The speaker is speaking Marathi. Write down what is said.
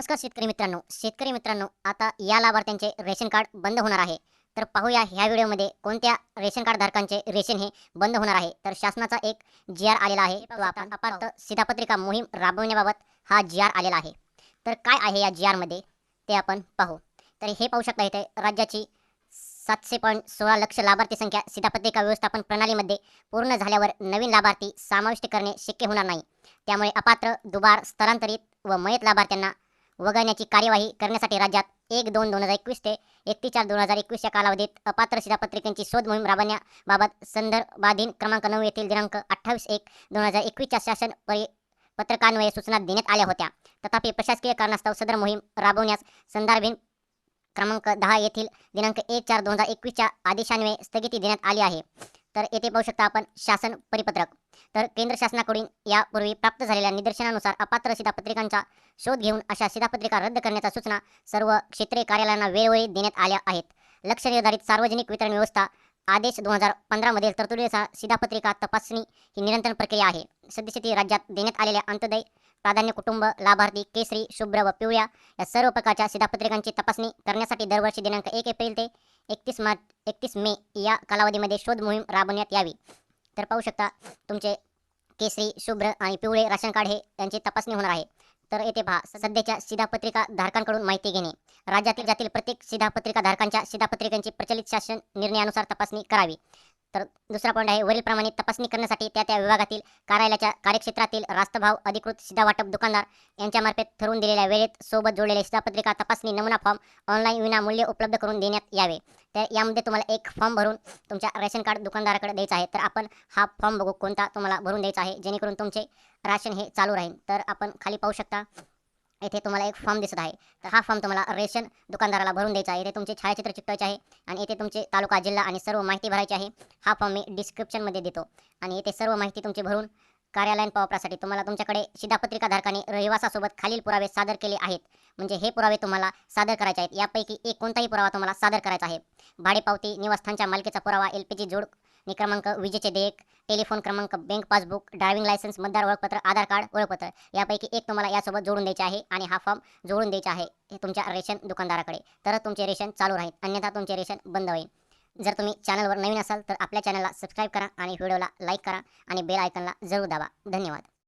नमस्कार शेतकरी मित्रांनो. शेतकरी मित्रांनो आता या लाभार्थ्यांचे रेशन कार्ड बंद होणार आहे. तर पाहूया ह्या व्हिडिओमध्ये कोणत्या रेशन कार्ड धारकांचे रेशन हे बंद होणार आहे. तर शासनाचा एक जी आर आलेला आहे. तो आपण अपात्र शिधापत्रिका मोहीम राबवण्याबाबत हा जी आर आलेला आहे. तर काय आहे या जी आरमध्ये ते आपण पाहू. तर हे पाहू शकता इथे राज्याची सातशे पॉईंट सोळा लक्ष लाभार्थी संख्या सीतापत्रिका व्यवस्थापन प्रणालीमध्ये पूर्ण झाल्यावर नवीन लाभार्थी समाविष्ट करणे शक्य होणार नाही. त्यामुळे अपात्र दुबार स्थलांतरित व मयत लाभार्थ्यांना वगळण्याची कार्यवाही करण्यासाठी राज्यात एक दोन दोन हजार एकवीस ते एकतीस चार दोन हजार एकवीसच्या कालावधीत अपात्र शिधापत्रिकांची शोध मोहीम राबवण्याबाबत संदर्भाधीन क्रमांक नऊ येथील दिनांक अठ्ठावीस एक दोन हजार एकवीसच्या शासन परि पत्रकान्वये सूचना देण्यात आल्या होत्या. तथापि प्रशासकीय कारणास्तव सदर मोहीम राबवण्यास संदर्भीन क्रमांक दहा येथील दिनांक एक चार दोन हजार एकवीसच्या आदेशान्वये स्थगिती देण्यात आली आहे. तर येथे पाहू शकता आपण शासन परिपत्रक. तर केंद्र शासनाकडून यापूर्वी प्राप्त झालेल्या निदर्शनानुसार अपात्र शिधापत्रिकांचा शोध घेऊन अशा शिधापत्रिका रद्द करण्याच्या सूचना सर्व क्षेत्रीय कार्यालयांना वेळोवेळी देण्यात आल्या आहेत. लक्ष निर्धारित सार्वजनिक वितरण व्यवस्था आदेश दोन हजार पंधरामधील तरतुदीनुसार शिधापत्रिका तपासणी ही निरंतर प्रक्रिया आहे. सद्यस्थिती राज्यात देण्यात आलेल्या अंत्योदय प्राधान्य कुटुंब लाभार्थी केसरी शुभ्र व पिवळ्या या सर्व प्रकारच्या शिधापत्रिकांची तपासणी करण्यासाठी दरवर्षी दिनांक एक एप्रिल ते एकतीस मार्च एकतीस मे या कालावधीमध्ये शोध मोहीम राबवण्यात यावी. तर पाहू शकता तुमचे केसरी शुभ्र आणि पिवळे राशन कार्ड हे त्यांची तपासणी होणार आहे. तर येथे पहा सध्याच्या शिधापत्रिका धारकांकडून माहिती घेणे. राज्यातील जातील प्रत्येक शिधापत्रिका धारकांच्या शिधापत्रिकांची प्रचलित शासन निर्णयानुसार तपासणी करावी. तर दुसरा पॉईंट आहे वरील प्रमाणे तपासणी करण्यासाठी त्या त्या विभागातील कार्यालयाच्या कार्यक्षेत्रातील रास्तभाव अधिकृत शिधा वाटप दुकानदार यांच्यामार्फत ठरवून दिलेल्या वेळेत सोबत जोडलेले शिधापत्रिका तपासणी नमुना फॉर्म ऑनलाईन विनामूल्य उपलब्ध करून देण्यात यावे. तर यामध्ये तुम्हाला एक फॉर्म भरून तुमच्या रेशन कार्ड दुकानदाराकडे द्यायचा आहे. तर आपण हा फॉर्म बघू कोणता तुम्हाला भरून द्यायचा आहे जेणेकरून तुमचे राशन हे चालू राहील. तर आपण खाली पाहू शकता येथे तुम्हाला एक फॉर्म दिसत आहे. तर हा फॉर्म तुम्हाला रेशन दुकानदाराला भरून द्यायचा आहे. येथे तुमचे छायाचित्र चिकटवायचे आहे आणि येथे तुमचे तालुका जिल्हा आणि सर्व माहिती भरायची आहे. हा फॉर्म मी डिस्क्रिप्शनमध्ये देतो. आणि येथे सर्व माहिती तुमची भरून कार्यालयीन वापरासाठी तुम्हाला तुमच्याकडे शिधापत्रिका धारकाने रहिवासासोबत खालील पुरावे सादर केले आहेत. म्हणजे हे पुरावे तुम्हाला सादर करायचे आहेत. यापैकी एक कोणताही पुरावा तुम्हाला सादर करायचा आहे. भाडेपावती निवासस्थानच्या मालकीचा पुरावा एल पी जी जोड क्रमांक विजेचे देयक टेलिफोन क्रमांक बँक पासबुक ड्रायव्हिंग लायसन्स मतदार ओळखपत्र आधार कार्ड ओळखपत्र. यापैकी एक तुम्हाला यासोबत जोडून द्यायचे आहे आणि हा फॉर्म जोडून द्यायचा आहे हे तुमच्या रेशन दुकानदाराकडे. तरच तुमचे रेशन चालू राहील अन्यथा तुमचे रेशन बंद होईल. जर तुम्ही चॅनलवर नवीन असाल तर आपल्या चॅनलला सबस्क्राईब करा आणि व्हिडिओला लाईक करा आणि बेल आयकनला जरूर दाबा. धन्यवाद.